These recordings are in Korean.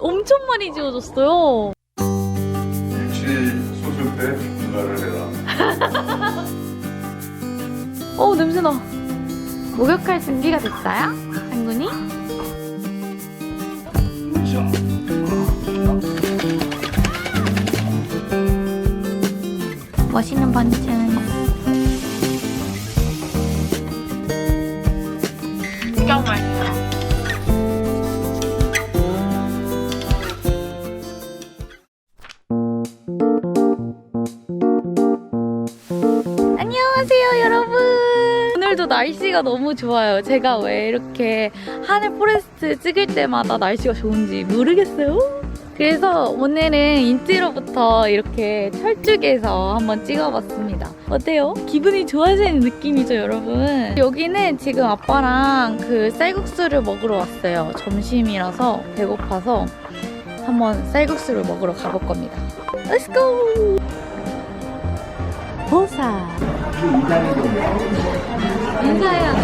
엄청 많이 지워줬어요. 일치 소실 때 분갈을 해라. 어 냄새나. 목욕할 준비가 됐어요? 장군이? 멋있는 반찬. 진짜 오늘도 날씨가 너무 좋아요. 제가 왜 이렇게 하늘 포레스트 찍을 때마다 날씨가 좋은지 모르겠어요. 그래서 오늘은 인트로부터 이렇게 철쭉에서 한번 찍어봤습니다. 어때요? 기분이 좋아지는 느낌이죠, 여러분? 여기는 지금 아빠랑 그 쌀국수를 먹으러 왔어요. 점심이라서 배고파서 한번 쌀국수를 먹으러 가볼 겁니다. Let's go! 보사. 인사해야 돼.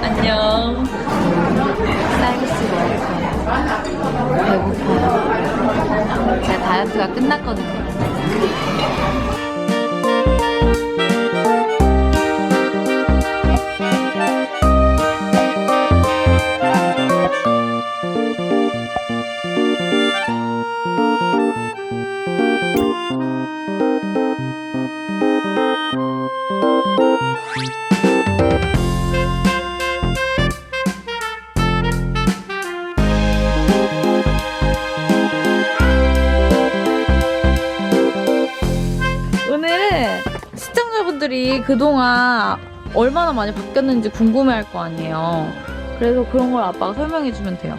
안녕. 쌀국수 먹을 거예요. 배고파요. 제 다이어트가 끝났거든요. 그동안 얼마나 많이 바뀌었는지 궁금해할 거 아니에요. 그래서 그런 걸 아빠가 설명해 주면 돼요.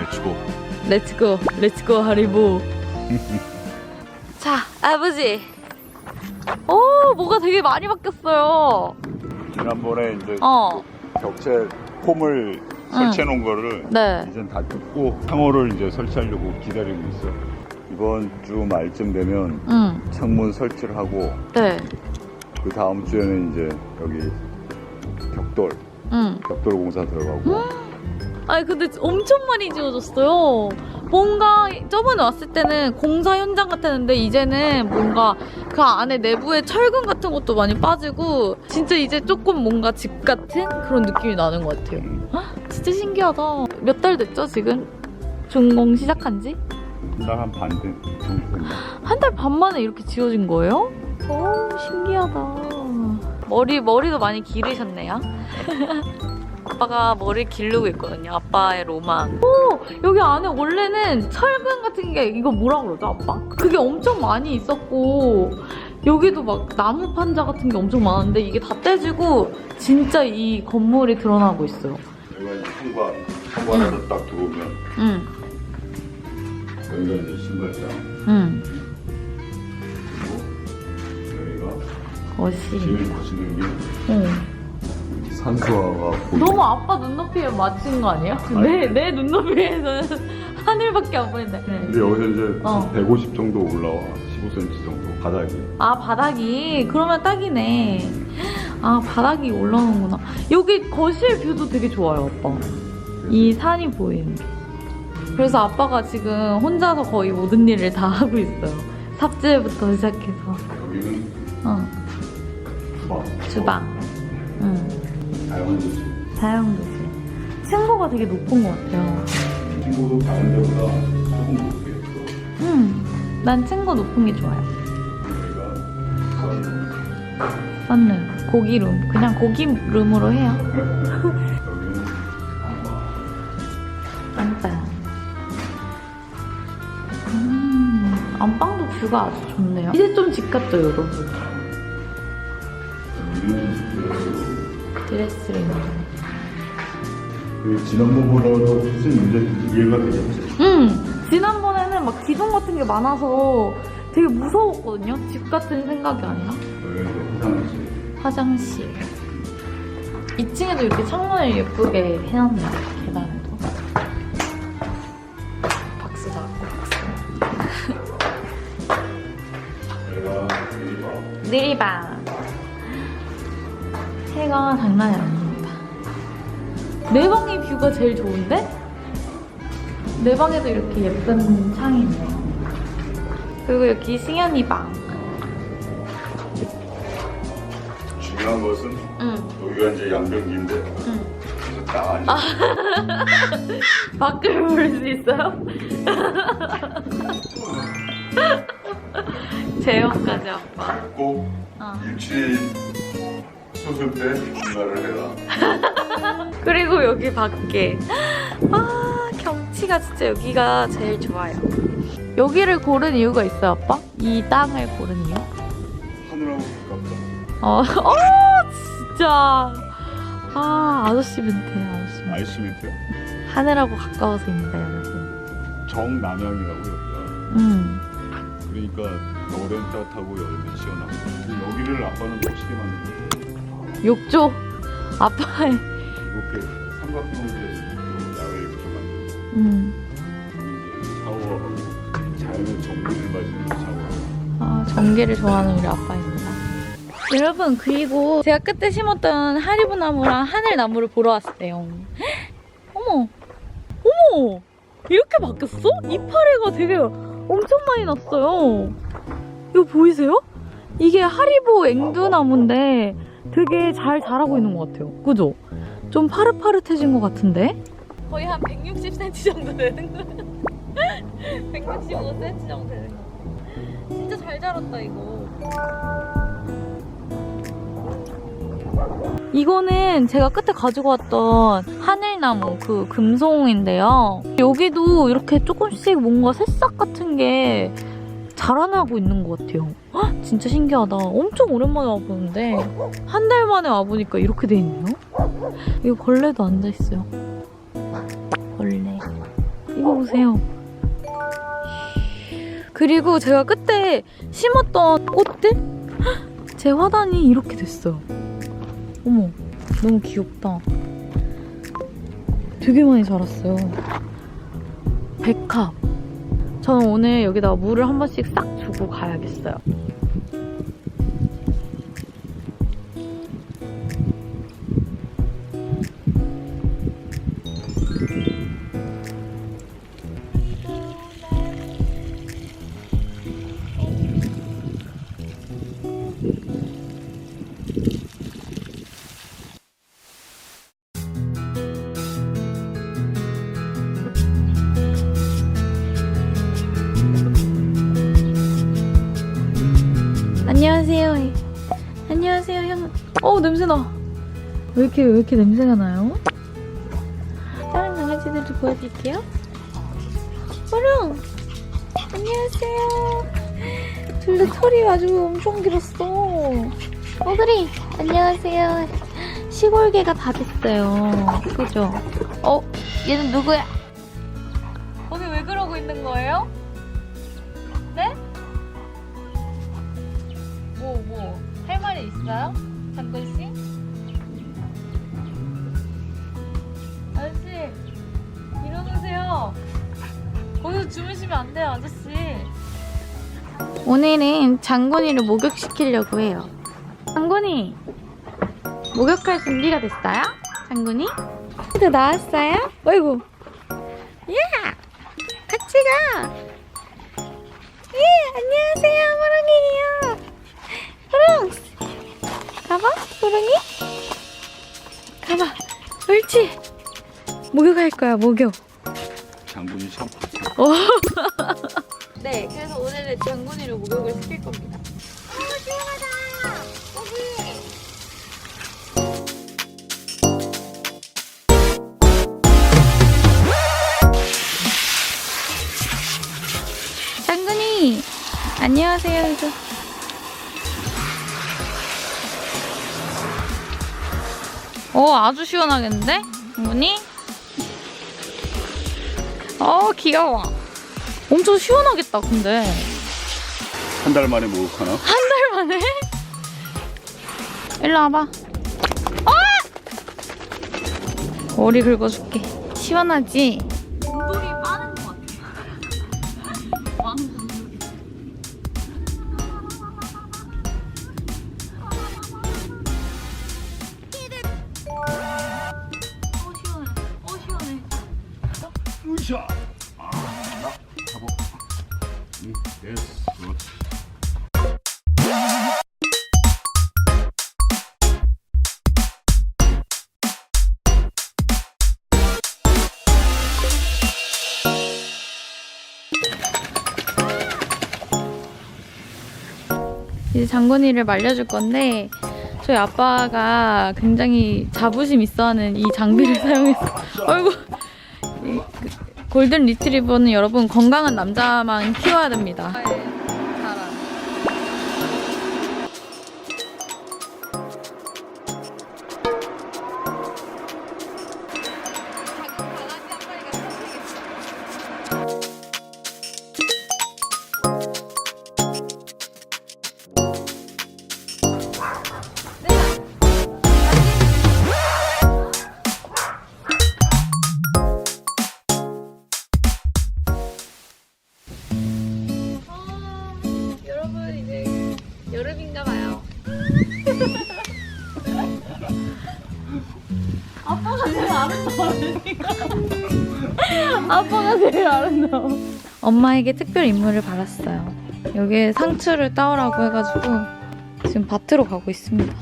렛츠고. 렛츠고, 렛츠고 하리보. 자, 아버지. 오, 뭐가 되게 많이 바뀌었어요. 지난번에 이제 어, 격체 폼을 설치해 놓은 거를 네. 이젠 다 뜯고 상호를 이제 설치하려고 기다리고 있어. 이번 주 말쯤 되면 응, 창문 설치를 하고 네, 그 다음 주에는 이제 여기 벽돌 응. 벽돌 공사 들어가고 아니 근데 엄청 많이 지워졌어요. 뭔가 저번에 왔을 때는 공사 현장 같았는데 이제는 뭔가 그 안에 내부에 철근 같은 것도 많이 빠지고 진짜 이제 조금 뭔가 집 같은 그런 느낌이 나는 것 같아요. 헉, 진짜 신기하다. 몇 달 됐죠 지금? 준공 시작한 지? 한 달 한 반 정도 됐나? 한 달 반 만에 이렇게 지워진 거예요? 오 신기하다. 머리 머리도 많이 기르셨네요. 아빠가 머리 기르고 있거든요. 아빠의 로망. 오 여기 안에 원래는 철근 같은 게 이거 뭐라 그러죠, 아빠? 그게 엄청 많이 있었고 여기도 막 나무 판자 같은 게 엄청 많은데 이게 다 떼지고 진짜 이 건물이 드러나고 있어요. 여기가 이제 현관 현관으로 딱 들어오면 응, 여기가 이제 신발장 응. 거실. 제일 멋있는 게 응. 산수화가 보이 너무 아빠 눈높이에 맞춘 거 아니에요? 내, 내 눈높이에서는 하늘밖에 안 보이는데. 근데 여기서 이제 어. 150 정도 올라와 15cm 정도 바닥이 아, 바닥이. 그러면 딱이네. 아, 바닥이 올라오는구나. 여기 거실 뷰도 되게 좋아요, 아빠. 이 산이 보이는 게. 그래서 아빠가 지금 혼자서 거의 모든 일을 다 하고 있어요. 삽질부터 시작해서. 여기는 어, 주방. 응, 조식 사용도실. 층고가 되게 높은 것 같아요. 친구도 다른 데보다 조금 높게 음, 난 층고 높은 게 좋아요. 선 썬룸, 고기룸. 그냥 고기룸으로 해요. 여기는 안방. 음, 안방도 뷰가 아주 좋네요. 이제 좀 집 같죠, 여러분? 여기는 드레스룸. 그 지난번보다도 훨씬 이제 이해가 되겠지 음, 지난번에는 막 기둥 같은 게 많아서 되게 무서웠거든요. 집 같은 생각이 아니라. 여기가 화장실 화장실. 2층에도 이렇게 창문을 예쁘게 해놨네요. 계단에도. 박수 나왔고, 박수. 여기가 유리방 느리방. 해가 장난이 아닙니다. 내 방의 뷰가 제일 좋은데? 내 방에도 이렇게 예쁜 창이 있네요. 그리고 여기 승현이 방. 중요한 것은 응, 여기가 이제 양변기인데 응. 그래서 딱 앉아. 밖을 볼 수 있어요? 제형까지 아빠. 꼭 어. 일주일 수술 때 전화를 해라. 그리고 여기 밖에. 아, 경치가 진짜 여기가 제일 좋아요. 여기를 고른 이유가 있어요, 아빠? 이 땅을 고른 이유? 하늘하고 가깝다. 어, 어 진짜. 아, 아저씨 멘트, 아저씨 멘트. 아이스멘트요? 하늘하고 가까워서입니다, 여러분. 정남향이라고 여기가. 음. 그러니까 겨울엔 따뜻하고 여름엔 시원하고. 여기를 아빠는 멋지게 만든 욕조. 아빠의. 이렇게 삼각형으로 된 야외 이렇게 만들고 음. 샤워하고 자연의 정리를 맞이는 샤워하고. 아, 전개를 좋아하는 우리 아빠입니다. 여러분, 그리고 제가 그때 심었던 하리보 나무랑 하늘 나무를 보러 왔어요. 어머! 어머! 이렇게 바뀌었어? 이파리가 되게 엄청 많이 났어요. 이거 보이세요? 이게 하리보 앵두나무인데 되게 잘 자라고 있는 것 같아요. 그죠? 좀 파릇파릇해진 것 같은데? 거의 한 160cm 정도 되는 거예요. 165cm 정도 되는 거. 진짜 잘 자랐다 이거. 이거는 제가 끝에 가지고 왔던 하늘나무 그 금송인데요. 여기도 이렇게 조금씩 뭔가 새싹 같은 게 자라나고 있는 것 같아요. 헉, 진짜 신기하다. 엄청 오랜만에 와보는데 한 달 만에 와보니까 이렇게 돼 있네요. 이거 벌레도 앉아 있어요. 벌레. 이거 보세요. 그리고 제가 그때 심었던 꽃들 헉, 제 화단이 이렇게 됐어요. 어머, 너무 귀엽다. 되게 많이 자랐어요. 백합. 저는 오늘 여기다가 물을 한 번씩 싹 주고 가야겠어요. 어, 냄새나. 왜 이렇게, 왜 이렇게 냄새가 나요? 다른 강아지들도 보여드릴게요. 뽀롱! 안녕하세요. 둘다 털이 아주 엄청 길었어. 오그리! 안녕하세요. 시골개가 다 됐어요. 그죠? 어? 얘는 누구야? 거기 왜 그러고 있는 거예요? 네? 뭐, 뭐, 할 말이 있어요? 장건씨? 아저씨, 일어나세요. 거기서 주무시면 안 돼요, 아저씨. 오늘은 장군이를 목욕시키려고 해요. 장군이, 목욕할 준비가 됐어요? 장군이? 또 나왔어요? 어이구. 야! 같이 가! 예, 안녕하세요, 모랑이에요. 호롱 가봐 호롱이? 가봐. 옳지. 목욕할 거야 목욕. 장군이 샴푸. 네 그래서 오늘은 장군이를 목욕을 시킬 겁니다. 여기. 장군이 안녕하세요 어, 아주 시원하겠는데? 어머니? 어, 귀여워. 엄청 시원하겠다, 근데. 한 달 만에 목욕하나? 한 달 만에? 일로 와봐. 아! 머리 긁어줄게. 시원하지? 물이 이제 장건이를 말려줄 건데 저희 아빠가 굉장히 자부심 있어하는 이 장비를 사용해서 아이고 이 그- 골든 리트리버는 여러분 건강한 남자만 키워야 됩니다. 여름인가 봐요. 아빠가 제일 아름다워. 아빠가 제일 아름다워. 엄마에게 특별 임무를 받았어요. 여기에 상추를 따오라고 해가지고 지금 밭으로 가고 있습니다.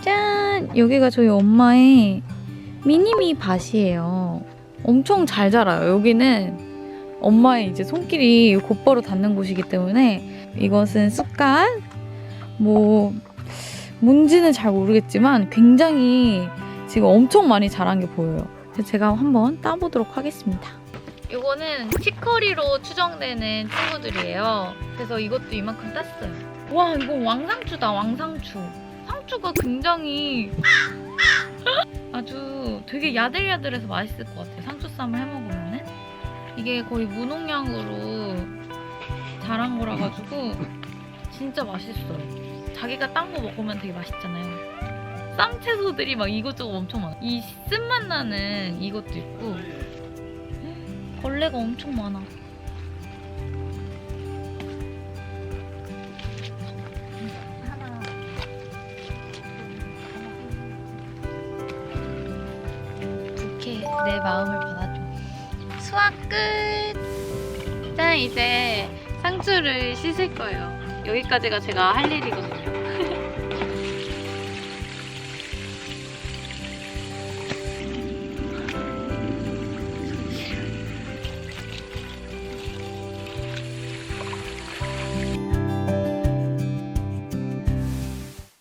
짠! 여기가 저희 엄마의 미니미 밭이에요. 엄청 잘 자라요. 여기는 엄마의 이제 손길이 곧바로 닿는 곳이기 때문에 이것은 쑥갓 뭐 뭔지는 잘 모르겠지만 굉장히 지금 엄청 많이 자란 게 보여요. 제가 한번 따보도록 하겠습니다. 이거는 치커리로 추정되는 친구들이에요. 그래서 이것도 이만큼 땄어요. 와 이거 왕상추다 왕상추. 상추가 굉장히 아주 되게 야들야들해서 맛있을 것 같아요. 상추쌈을 해 먹으면은. 이게 거의 무농약으로 자란 거라 가지고 진짜 맛있어요. 자기가 딴 거 먹으면 되게 맛있잖아요. 쌈 채소들이 막 이것저것 엄청 많아. 이 쓴맛 나는 이것도 있고 벌레가 엄청 많아. 부캐 내 마음을 받아줘. 수확 끝! 짠, 이제 상추를 씻을 거예요. 여기까지가 제가 할 일이거든요.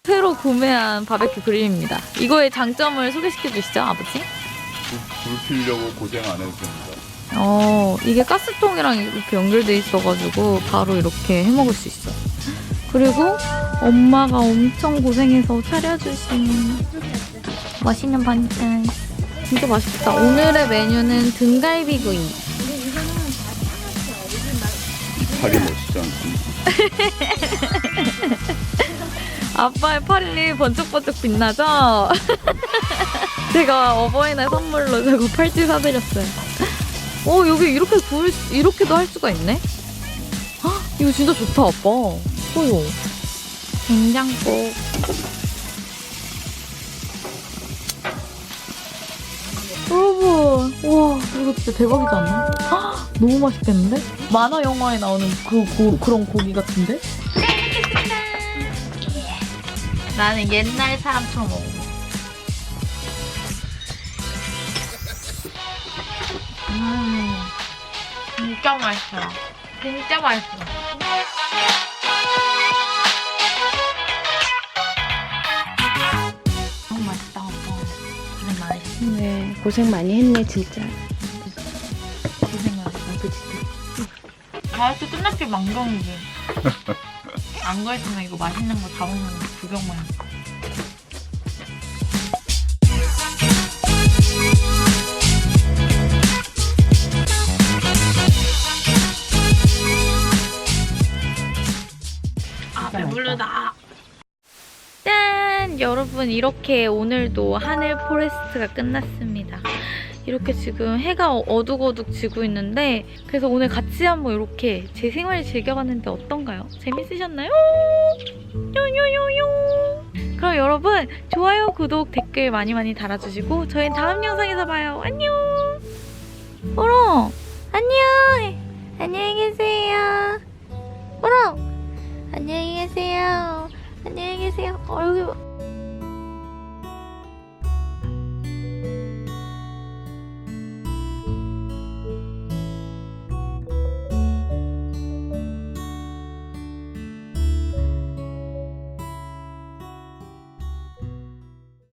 새로 구매한 바베큐 그릴입니다. 이거의 장점을 소개시켜 주시죠, 아버지. 불, 불 피려고 고생 안 해도 됩니다. 어, 이게 가스통이랑 이렇게 연결돼 있어가지고 바로 이렇게 해 먹을 수 있어. 그리고 엄마가 엄청 고생해서 차려주신 맛있는 반찬. 진짜 맛있다. 오늘의 메뉴는 등갈비구이. 팔이 멋있지 않습니까? 아빠의 팔이 번쩍번쩍 빛나죠? 제가 어버이날 선물로 저거 팔찌 사드렸어요. 어, 여기 이렇게 구울, 수- 이렇게도 할 수가 있네? 헉, 이거 진짜 좋다, 아빠. 어요. 된장국. 여러분, 와, 이거 진짜 대박이지 않나? 헉, 너무 맛있겠는데? 만화 영화에 나오는 그, 고, 그런 고기 같은데? 나는 옛날 사람처럼 먹어. 음, 진짜 맛있어. 진짜 맛있어. 고생 많이 했네, 진짜. 고생 많았어, 그치? 다이어트 끝났길 망정이지. 안 그랬으면 이거 맛있는 거 다 먹는 거 구경만 했어. 아, 배부르다. 짠! 여러분, 이렇게 오늘도 하늘 포레스트가 끝났습니다. 이렇게 지금 해가 어둑어둑 지고 있는데 그래서 오늘 같이 한번 이렇게 제 생활을 즐겨봤는데 어떤가요? 재밌으셨나요? 요요요요 그럼 여러분 좋아요, 구독, 댓글 많이 많이 달아주시고 저희 다음 영상에서 봐요. 안녕 어라 안녕 안녕히 계세요 우렁! 안녕히 계세요. 안녕히 계세요. 어, 여기